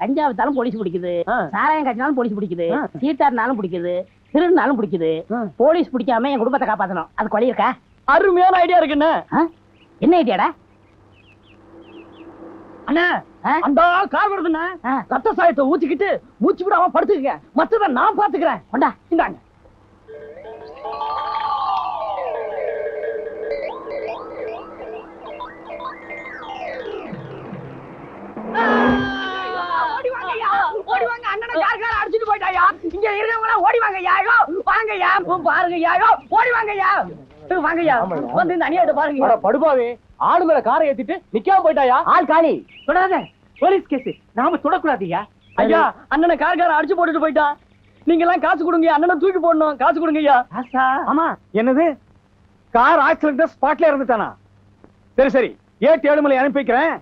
கஞ்சா வித்தாலும் police பிடிக்குது. சாராயம் காய்ச்சினாலும் police பிடிக்குது. ஆ. சீட்டாடினாலும் பிடிக்குது. திருடினாலும் பிடிக்குது. போலீஸ் பிடிக்காம என் குடும்பத்தை காப்பாத்தணும். அதுக்கு வழி இருக்கா? அருமையான ஐடியா இருக்குண்ணே? என்ன? ஐடியாடா அண்ணா? அந்த கார் வருதுண்ணே. ஆ. ரத்த சாயத்தை ஊத்திக்கிட்டு மூச்சு விடாம படுத்துக்கங்க. மத்தத நான் பாத்துக்கிறேன் கொண்டா. இந்தாங்க. வாங்கய்யா, ஓடி வாங்க அண்ணனை கார் கார் அடிச்சிட்டு போயிட்டாயா? இங்க இருக்கவங்க எல்லாம் ஓடி வாங்கய்யா ஐயோ வாங்கய்யா பாருங்கய்யா ஐயோ ஓடி வாங்கய்யா வாங்கய்யா வந்து இந்த அணியாட்ட பாருங்க படுபாவே ஆளு மேல காரை ஏத்திட்டு நிக்காம போயிட்டாயா? ஆள் காலி தொடாத. Police case. நாம தொடக்கூடாதுயா ஐயா அண்ணனை கார் கார அடிச்சு போட்டுட்டு போயிட்டா. நீங்க எல்லாம் காசு கொடுங்க அண்ணனை தூக்கி போடணும் காசு கொடுங்க ஐயா ஆமா. என்னது? கார் ஆக்சிடென்ட் ஸ்பாட்ல இறந்துட்டானா? சரி சரி. ஏட்டு ஏழுமலை அனுப்பி வைக்கிறேன்.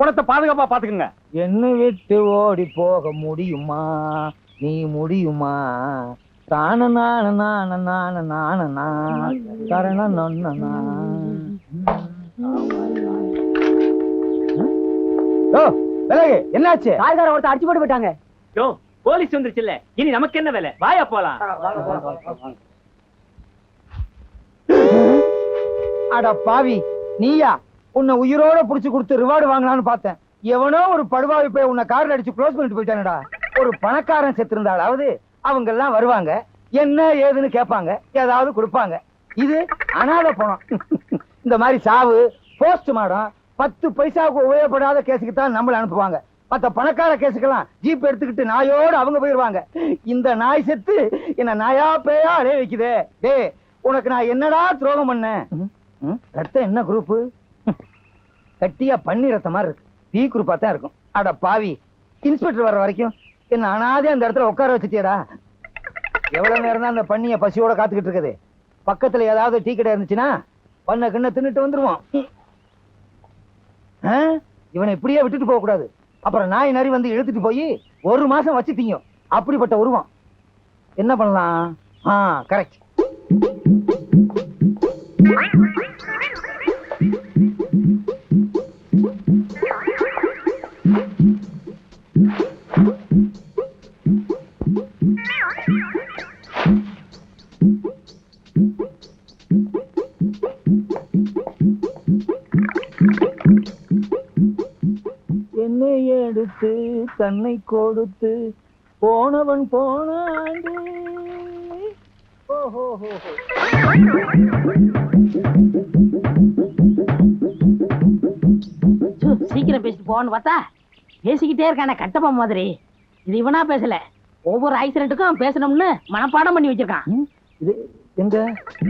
பணத்தை பாதுகாப்பா பாத்துக்கோங்க. என்ன விட்டு ஓடி போக முடியுமா? நீ முடியுமா? தான நான நான நான நான தரண நொன்னா ஓ விலகு. என்னாச்சு? கார்கார ஒருத்தர் அடிச்சு போட்டு போயிட்டாங்க. யோ போலீஸ் வந்துருச்சுல்ல. இனி நமக்கு என்ன வேலை? வாயா போலாம். அட பாவி நீயா? உன்னை உயிரோட புடிச்சு கொடுத்து ரிவார்டு வாங்கலாம்னு பார்த்தேன். எவனோ ஒரு படுவாவி போய் உன்னை கார்ல அடிச்சு க்ளோஸ் பண்ணிட்டு போயிட்டானடா. ஒரு பணக்காரன் செத்து இருந்தாலாவது அவங்க எல்லாம் வருவாங்க. என்ன ஏதுன்னு கேட்பாங்க. ஏதாவது கொடுப்பாங்க. இது அனாதை பணம். இந்த மாதிரி சாவு போஸ்ட் மாடம் பத்து பைசாவுக்கு உபயோகப்படாத கேஸுக்கு தான் நம்மள அனுப்புவாங்க. மத்த பணக்கார கேஸுக்கெல்லாம் ஜீப் எடுத்துக்கிட்டு நாயோடு அவங்க போயிருவாங்க. இந்த நாய் செத்து என்ன நாயா பேயா அலே வைக்குதே. டேய் உனக்கு நான் என்னடா துரோகம் பண்ணேன்? ரத்தம் என்ன குரூப்பு கட்டியா பன்னி ரத்தம் மாதிரி இருக்கு. டி குரூப்பா தான் இருக்கும். அட பாவி இன்ஸ்பெக்டர் வர வரைக்கும் என்ன அனாதே அந்த இடத்துல உட்கார வச்சுட்டியடா? எவ்வளவு நேரம் தான் அந்த பண்ணிய பசியோட காத்துக்கிட்டு இருக்குது? பக்கத்துல ஏதாவது டீ கடை இருந்துச்சுன்னா பண்ண கிண்ண தின்னுட்டு வந்துருவோம். இவனை இப்படியே விட்டுட்டு போக கூடாது. அப்புறம் நாய் நரி வந்து இழுத்துட்டு போய் ஒரு மாசம் வச்சு தீங்கும். அப்படிப்பட்ட உருவம். என்ன பண்ணலாம்? ஆ கரெக்ட் தன்னை கொடுத்து போனவன் போன ஆண்டு ஓஹோ சு, சீக்கிரம் பேசிட்டு போன்னு பார்த்தா பேசிக்கிட்டே இருக்கானே கட்டப்பா மாதிரி. இது இவனா பேசல. ஒவ்வொரு ஆக்சிடென்ட்டுக்கும் பேசணும்னு மனப்பாடம் பண்ணி வச்சிருக்கான். இது எங்க?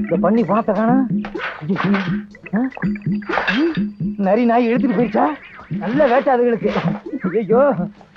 இந்த பண்ணி பணத்தை காணா? நரி நாய் இழுத்துட்டு போயிடுச்சா நல்ல வேட்டை அதுகளுக்கு. ஐயோ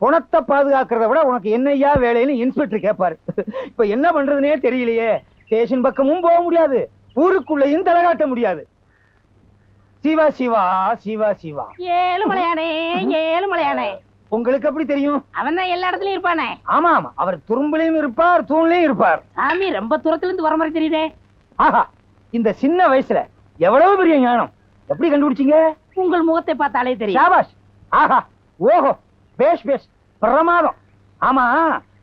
பணத்தை பாதுகாக்கிறத விட உனக்கு என்னையா வேலைன்னு இன்ஸ்பெக்டர் கேட்பாரு இப்ப என்ன பண்றதுனே தெரியலையே. ஸ்டேஷன் பக்கமும் போக முடியாது. ஊருக்குள்ளேயும் தலை காட்ட முடியாது. சிவா சிவா சிவா சிவா. ஏழு மலையானே ஏழு மலையானே. உங்களுக்கு எப்படி தெரியும்? அவன் தான் எல்லா இடத்துலயும் இருப்பானே. ஆமா ஆமா. அவர் துரும்புலையும் இருப்பார் தூண்லயும் இருப்பார். சாமி ரொம்ப தூரத்துல இருந்து வர மாதிரி தெரியுதே. ஆஹா இந்த சின்ன வயசுல எவ்வளவு பெரிய ஞானம்? எப்படி கண்டுபிடிச்சீங்க? உங்கள் முகத்தை பார்த்தாலே தெரியும். ஆஹா ஓஹோ. பேஷ் பேஷ். பிரமாதம். ஆமா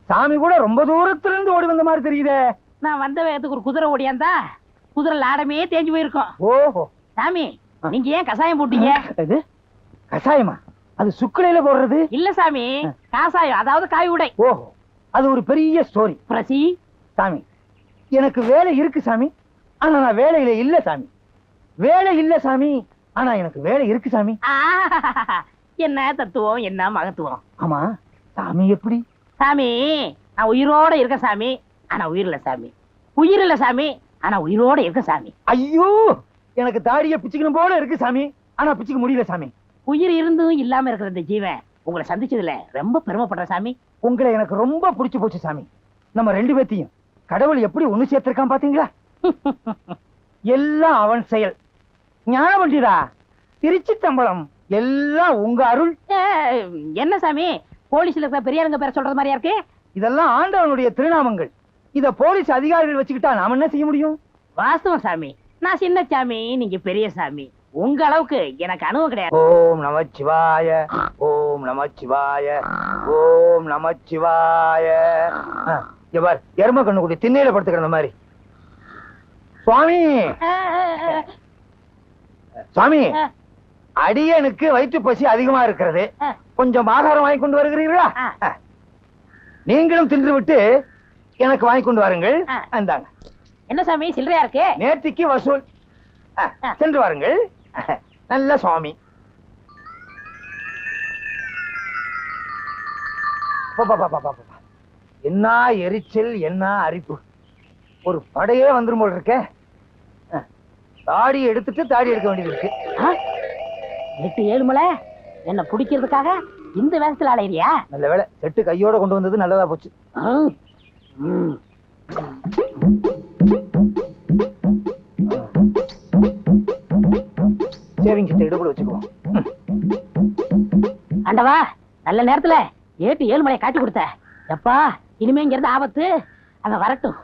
சாமி கூட ரொம்ப தூரத்துல இருந்து ஓடி வந்த மாதிரி தெரியுதே. நான் வந்த வேகத்துக்கு ஒரு குதிரை ஓடியாந்தா குதிரை லாடமே தேஞ்சு போயிருக்கும். ஓஹோ. சாமி நீங்க ஏன் கசாயம் போட்டீங்க? இது கசாயமா அது சுக்குலையில போடுறது? இல்ல சாமி காசாயம் அதாவது காய் உடை. ஓஹோ. அது ஒரு பெரிய ஸ்டோரி பிரசி. சாமி எனக்கு வேலை இருக்கு சாமி ஆனா நான் வேலையில இல்ல சாமி. வேலை இல்ல சாமி ஆனா எனக்கு வேலை இருக்கு சாமி. என்ன தத்துவம் என்ன மகத்துவம்? ஆமா சாமி எப்படி? சாமி நான் உயிரோட இருக்க சாமி. ஆனா உயிர் இல்ல சாமி. உயிர் இல்ல சாமி ஆனா உயிரோட இருக்க சாமி. ஐயோ எனக்கு தாடிய பிச்சுக்கணும் போல இருக்கு சாமி. ஆனா பிச்சுக்க முடியல சாமி. உயிர் இருந்தும் இல்லாம இருக்கிற இந்த ஜீவன் உங்களை சந்திச்சதுல ரொம்ப பெருமைப்படுற சாமி. உங்களை எனக்கு ரொம்ப பிடிச்சு போச்சு சாமி. நம்ம ரெண்டு பேத்தையும் கடவுள் எப்படி ஒண்ணு சேர்த்திருக்கான் பாத்தீங்களா? எல்லாம் அவன் செயல். ஞானம் பண்டிதா திருச்சி தம்பளம் எல்லாம் உங்க அருள். என்ன சாமி? போலீஸ்ல இருக்கிற பெரியாருங்க பேர சொல்றது மாதிரியா இருக்கு? இதெல்லாம் ஆண்டவனுடைய திருநாமங்கள். இத போலீஸ் அதிகாரிகள் வச்சுக்கிட்டா நாம என்ன செய்ய முடியும்? வாஸ்தவம் சாமி. நான் சின்ன சாமி நீங்க பெரிய சாமி. உங்க அளவுக்கு எனக்கு அனுபவம் கிடையாது. ஓம் ஓம் நமச்சிவாய ஓம் நமச்சிவாய ஆ, இங்க பார் எரும கண்ணு குட்டி திண்ணையில படுத்துக்கிற மாதிரி. சுவாமி! சுவாமி! அடியனுக்கு வயிற்று பசி அதிகமா இருக்கிறது. கொஞ்சம் ஆகாரம் வாங்கி கொண்டு வருகிறீர்களா. நீங்களும் தின்று விட்டு எனக்கு வாங்கி கொண்டு வாருங்கள் ஆ. அந்தாங்க என்ன சாமி சில்லறையா இருக்கு நேர்த்திக்கு வசூல். சென்று வாருங்கள் நல்ல சுவாமி. என்ன எரிச்சல் என்ன அரிப்பு ஒரு படையே வந்துரும் போல இருக்கே. தாடி எடுத்துட்டு தாடி எடுக்க வேண்டியது இருக்கு? எட்டு ஏழு மலை என்ன பிடிக்கிறதுக்காக இந்த வேகத்துல அலையிறியா நல்ல வேளை செட்டு கையோட கொண்டு வந்தது நல்லதா போச்சு. சேவிங் கிட்ட இடுப்புல வச்சுக்குவோம். ஆண்டவா நல்ல நேரத்துல ஏட்டு ஏழு மலையை காட்டி கொடுத்த. எப்பா இனிமே இங்க இருந்து ஆபத்து. அவன் வரட்டும்.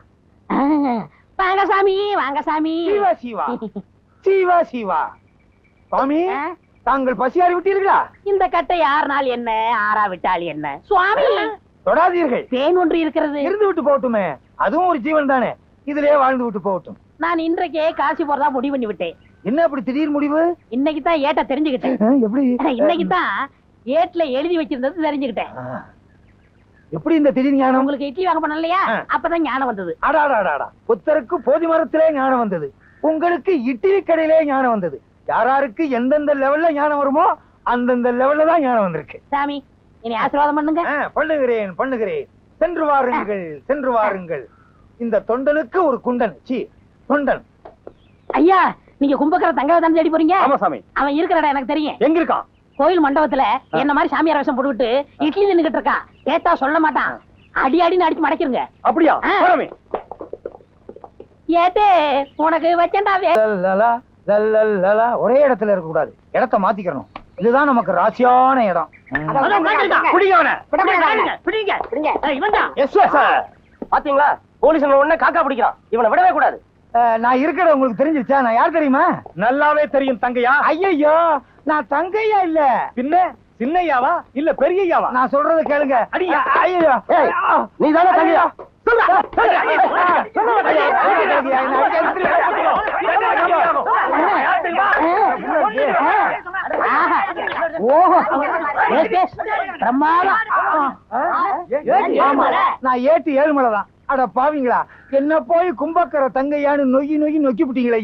வாங்க சாமி வாங்க சாமி. சீவா சீவா. சீவா சீவா. சுவாமி ஆ, தாங்கள் பசியாறி விட்டீர்களா? இந்த கட்டை ஆறு நாள் என்ன? ஆறா விட்டால் என்ன? சுவாமி! தொடாதீர்கள். தேன் ஒன்று இருக்கிறது. இருந்து விட்டு போகட்டுமே. அதுவும் ஒரு ஜீவன் தானே. இதுலயே வாழ்ந்து விட்டு போகட்டும். நான் இன்றைக்கே காசி போறதா முடிவு பண்ணி விட்டேன். என்ன அப்படி திடீர் முடிவு? இன்னைக்கு தான் ஏட்ட தெரிஞ்சுக்கிட்டேன். எப்படி? இன்னைக்கு தான் ஏட்ல எழுதி வச்சிருந்தது தெரிஞ்சுக்கிட்டேன். எப்படி இந்த திடீர் ஞானம்? உங்களுக்கு இட்லி வாங்க பண்ண இல்லையா. அப்பதான் ஞானம் வந்தது. அடாடாடாடா. புத்தருக்கு போதி மரத்திலே ஞானம் வந்தது. உங்களுக்கு இட்லி கடையிலே ஞானம் வந்தது. யாராருக்கு எந்தெந்த லெவல்ல ஞானம் வருமோ அந்தந்த லெவல்ல தான் ஞானம் வந்திருக்கு. சாமி இனி ஆசீர்வாதம் பண்ணுங்க. பண்ணுகிறேன் பண்ணுகிறேன். சென்று வாருங்கள் சென்று வாருங்கள். இந்த தொண்டனுக்கு ஒரு குண்டன் சி தொண்டன். ஐயா நீங்க கும்பக்கர தங்கவை தானே தேடி போறீங்க? ஆமா சாமி. அவன் இருக்கிற இடம் எனக்கு தெரியும். எங்க இருக்கான்? கோயில் மண்டபத்துல என்ன மாதிரி சாமியார் வேஷம் போட்டுக்கிட்டு இட்லி நின்னுகிட்டு இருக்கான். கேட்டா சொல்ல மாட்டான். அடி அடின்னு அடிச்சு மடக்கிருங்க. அப்படியா? ஏட்டே உனக்கு லலலலா. ஒரே இடத்துல இருக்க கூடாது இடத்த மாத்திக்கணும். இதுதான் நமக்கு ராசியான இடம். பாத்தீங்களா? போலீஸ் உடனே காக்கா பிடிக்கிறான். இவனை விடவே கூடாது. நான் இருக்கிற உங்களுக்கு தெரிஞ்சிருச்சா? நான் யார் தெரியுமா? நல்லாவே தெரியும் தங்கையா? ஐயோ நான் தங்கையா இல்ல? பின்ன? சின்னையாவா? இல்ல பெரியய்யாவா? நான் சொல்றத கேளுங்க. அடியா. ஐயோ நீ தானே தங்கையா? ஓஹோ. பிரமாதம். நான் ஏட்டு ஏழுமலை தான். அட பாவிங்களா? என்ன போய் கும்பக்கர தங்கையான்னு நொய்யி நொய்யி நொக்கி விட்டீங்களே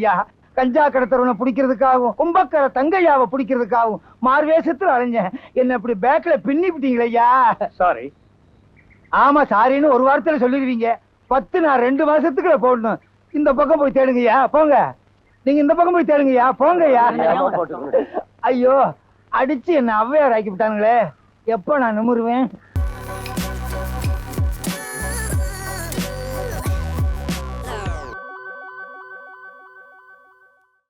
கஞ்சா கடத்தரவனை பிடிக்கிறதுக்காகவும் கும்பக்கர தங்கையாவை பிடிக்கிறதுக்காகவும் மார்வேஷத்துல அலைஞ்சேன். என்ன இப்படி பேக்ல பின்னி விட்டீங்களே சாரி ஆமா சாரின்னு ஒரு வாரத்துல சொல்லிடுவீங்க. பத்து நான் ரெண்டு மாசத்துக்குள்ள போடணும். இந்த பக்கம் போய் தேடுங்கய்யா போங்க. நீங்க இந்த பக்கம் போய் தேடுங்கய்யா போங்கய்யா ஐயோ அடிச்சு என்ன அவ்வையார் ஆக்கி விட்டானுங்களே. எப்போ நான் நிமிருவேன்?